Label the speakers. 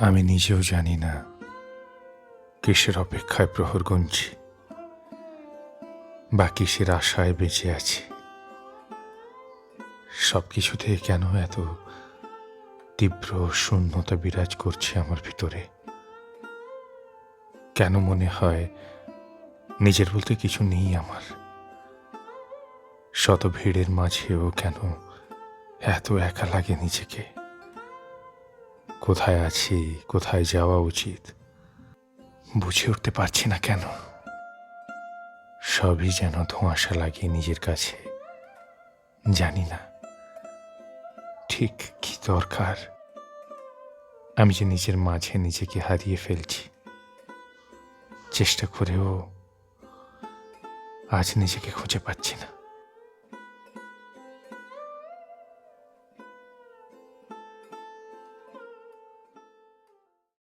Speaker 1: আমি নিজেও জানি না কিসের অপেক্ষায় প্রহর গুনছি বা কিসের আশায় বেঁচে আছি। সব কিছুতে কেন এত তীব্র শূন্যতা বিরাজ করছে আমার ভিতরে? কেন মনে হয় নিজের বলতে কিছু নেই আমার? শত ভিড়ের মাঝেও কেন এত একা লাগে নিজেকে? কোথায় আছি, কোথায় যাওয়া উচিত? বুঝে উঠতে পারছি না কেন? সবই যেন ধোঁয়াশা লাগে নিজের কাছে। জানি না। ঠিক কি দরকার? আমি যে নিজের মাঝে নিজেকে হারিয়ে ফেলছি। চেষ্টা করেও আজ নিজেকে খুঁজে পাচ্ছি না।